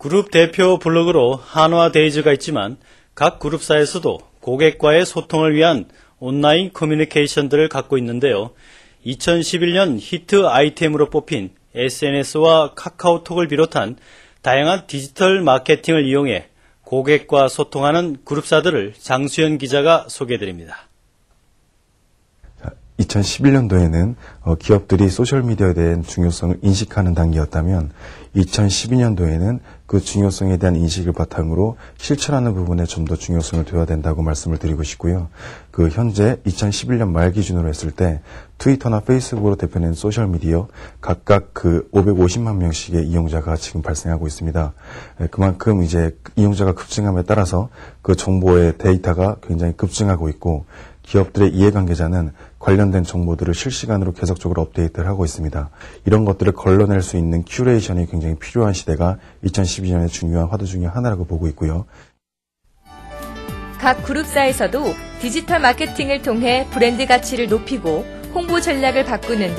그룹 대표 블로그로 한화 데이즈가 있지만 각 그룹사에서도 고객과의 소통을 위한 온라인 커뮤니케이션들을 갖고 있는데요. 2011년 히트 아이템으로 뽑힌 SNS와 카카오톡을 비롯한 다양한 디지털 마케팅을 이용해 고객과 소통하는 그룹사들을 장수현 기자가 소개해드립니다. 2011년도에는 어, 기업들이 소셜미디어에 대한 중요성을 인식하는 단계였다면 2012년도에는 그 중요성에 대한 인식을 바탕으로 실천하는 부분에 좀 더 중요성을 둬야 된다고 말씀을 드리고 싶고요. 그 현재 2011년 말 기준으로 했을 때 트위터나 페이스북으로 대표낸 소셜미디어 각각 그 550만 명씩의 이용자가 지금 발생하고 있습니다. 예, 그만큼 이제 이용자가 급증함에 따라서 그 정보의 데이터가 굉장히 급증하고 있고 기업들의 이해관계자는 관련된 정보들을 실시간으로 계속적으로 업데이트를 하고 있습니다. 이런 것들을 걸러낼 수 있는 큐레이션이 굉장히 필요한 시대가 2012년의 중요한 화두 중의 하나라고 보고 있고요. 각 그룹사에서도 디지털 마케팅을 통해 브랜드 가치를 높이고 홍보 전략을 바꾸는 등